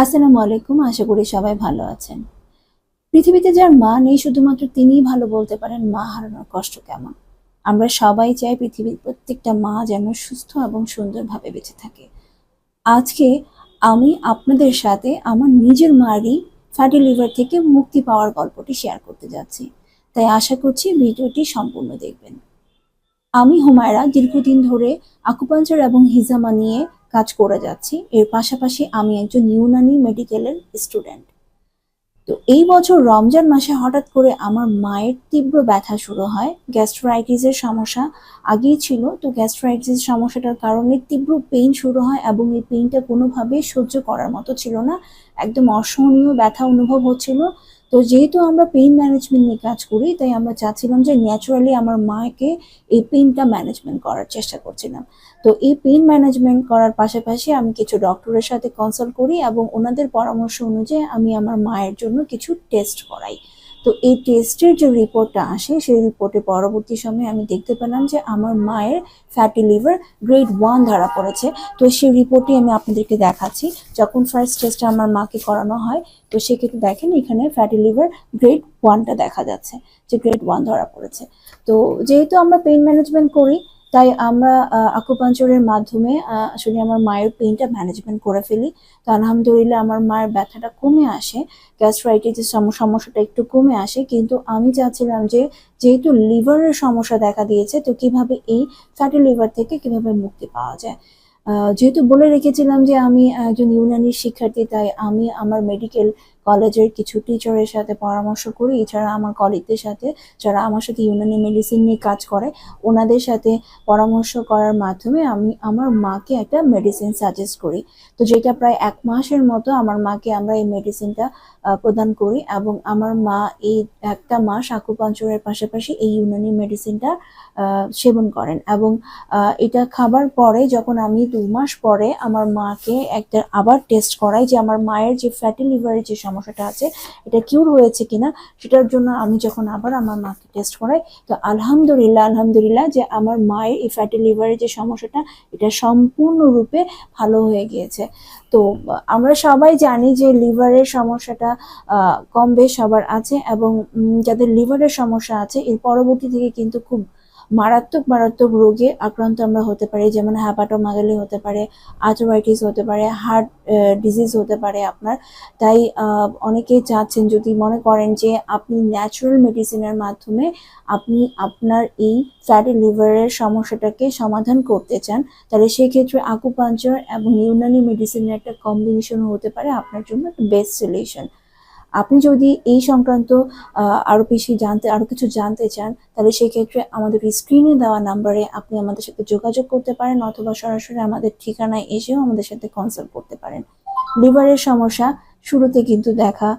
আসসালামু আলাইকুম আশা করি সবাই ভালো আছেন। পৃথিবীতে যার মা নেই, শুধুমাত্র তিনিই ভালো বলতে পারেন মা হারানোর কষ্ট কেমন। আমরা সবাই চাই পৃথিবীর প্রত্যেকটা মা যেন সুস্থ এবং সুন্দরভাবে বেঁচে থাকে। আজকে আমি আপনাদের সাথে আমার নিজের মারই ফ্যাটি লিভার থেকে মুক্তি পাওয়ার গল্পটি শেয়ার করতে যাচ্ছি। তাই আশা করছি ভিডিওটি সম্পূর্ণ দেখবেন। আমি হুমায়রা, দীর্ঘদিন ধরে আকুপাঞ্চার এবং হিজামা নিয়ে কাজ করে যাচ্ছি। এর পাশাপাশি আমি একজন ইউনানি মেডিকেলের স্টুডেন্ট। তো এই বছর রমজান মাসে হঠাৎ করে আমার মায়ের তীব্র ব্যথা শুরু হয়। গ্যাস্ট্রাইটিসের সমস্যা আগেই ছিল। তো গ্যাস্ট্রাইটিসের সমস্যাটার কারণে তীব্র পেইন শুরু হয় এবং এই পেইনটা কোনোভাবেই সহ্য করার মতো ছিল না। একদম অসহনীয় ব্যথা অনুভব হচ্ছিল। তো যেহেতু আমরা পেইন ম্যানেজমেন্ট নিয়ে কাজ করি, তাই আমরা চাচ্ছিলাম যে ন্যাচারালি আমার মাকে এই পেইনটা ম্যানেজমেন্ট করার চেষ্টা করছিলাম। তো এই পেইন ম্যানেজমেন্ট করার পাশাপাশি আমি কিছু ডক্টরের সাথে কনসাল্ট করি এবং ওনাদের পরামর্শ অনুযায়ী আমি আমার মায়ের জন্য কিছু টেস্ট করাই। তো এই টেস্টের যে রিপোর্টটা আসে, সেই রিপোর্টে পরবর্তী সময়ে আমি দেখতে পেলাম যে আমার মায়ের ফ্যাটি লিভার গ্রেড ওয়ান ধরা পড়েছে। তো সেই রিপোর্টটি আমি আপনাদেরকে দেখাচ্ছি। যখন ফার্স্ট টেস্টটা আমার মাকে করানো হয়, তো সেক্ষেত্রে দেখেন এখানে ফ্যাটি লিভার গ্রেড ওয়ানটা দেখা যাচ্ছে, যে গ্রেড ওয়ান ধরা পড়েছে। তো যেহেতু আমরা পেইন ম্যানেজমেন্ট করি তাই আমরা আকুপাঞ্চরের মাধ্যমে আসলে আমার মায়ের পেইনটা ম্যানেজমেন্ট করে ফেলি। তো আলহামদুলিল্লাহ আমার মায়ের ব্যথাটা কমে আসে গ্যাস্ট্রাইটিসের সমস্যাটা একটু কমে আসে, কিন্তু আমি চাচ্ছিলাম যে, যেহেতু লিভারের সমস্যা দেখা দিয়েছে, তো কীভাবে এই ফ্যাটি লিভার থেকে কীভাবে মুক্তি পাওয়া যায়? যেহেতু বলে রেখেছিলাম যে আমি একজন ইউনানি শিক্ষার্থী, তাই আমি আমার মেডিকেল কলেজের কিছু টিচারের সাথে পরামর্শ করি, এছাড়া আমার কলিগদের সাথে, যারা আমার সাথে ইউনানি মেডিসিন নিয়ে কাজ করে, ওনাদের সাথে পরামর্শ করার মাধ্যমে আমি আমার মাকে একটা মেডিসিন সাজেস্ট করি। তো যেটা প্রায় এক মাসের মতো আমার মাকে আমরা এই মেডিসিনটা প্রদান করি এবং আমার মা এই একটা মাস আকুপাঞ্চরের পাশাপাশি এই ইউনানি মেডিসিনটা সেবন করেন এবং এটা খাবার পরে যখন আমি দু মাস পরে আমার মাকে একটা আবার টেস্ট করাই যে আমার মায়ের যে ফ্যাটি লিভারের যে সমস্যাটা আছে, এটা কিউর হয়েছে কিনা, সেটার জন্য আমি যখন আবার আমার মাকে টেস্ট করাই, তো আলহামদুলিল্লাহ আলহামদুলিল্লাহ যে আমার মায়ের এই ফ্যাটি লিভারের যে সমস্যাটা, এটা সম্পূর্ণরূপে ভালো হয়ে গিয়েছে। তো, আমরা সবাই জানি যে লিভারের সমস্যাটা কম বেশ সবার আছে এবং যাদের লিভারের সমস্যা আছে, এর পরবর্তী থেকে কিন্তু খুব মারাত্মক মারাত্মক রোগে আক্রান্ত আমরা হতে পারি যেমন হ্যাপাটোমাগালি হতে পারে আর্থরাইটিস হতে পারে হার্ট ডিজিজ হতে পারে আপনার। তাই আহ, অনেকেই চাচ্ছেন যদি মনে করেন যে আপনি ন্যাচারাল মেডিসিনের মাধ্যমে আপনি আপনার এই ফ্যাটি লিভারের সমস্যাটাকে সমাধান করতে চান তাহলে সেই ক্ষেত্রে আকুপাঞ্চার এবং ইউনানি মেডিসিনের একটা কম্বিনেশন হতে পারে আপনার জন্য বেস্ট সলিউশন আপনি যদি এই সংক্রান্ত আহ, আরও বেশি জানতে আরও কিছু জানতে চান তাহলে সেই ক্ষেত্রে আমাদের স্ক্রিনে দেওয়া নাম্বারে আপনি আমাদের সাথে যোগাযোগ করতে পারেন অথবা সরাসরি আমাদের ঠিকানায় এসেও আমাদের সাথে কনসাল্ট করতে পারেন। লিভারের সমস্যা শুরুতে কিন্তু দেখা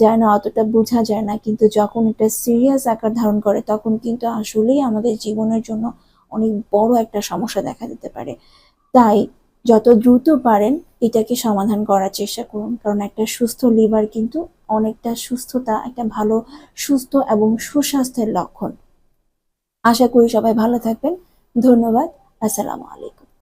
যায় না অতটা বোঝা যায় না কিন্তু যখন এটা সিরিয়াস আকার ধারণ করে তখন কিন্তু আসলেই আমাদের জীবনের জন্য অনেক বড় একটা সমস্যা দেখা দিতে পারে। তাই যত দ্রুত পারেন এটাকে সমাধান করার চেষ্টা করুন কারণ একটা সুস্থ লিভার কিন্তু অনেকটা সুস্থতা, একটা ভালো, সুস্থ এবং সুস্বাস্থ্যের লক্ষণ। আশা করি সবাই ভালো থাকবেন। ধন্যবাদ। আসসালামু আলাইকুম।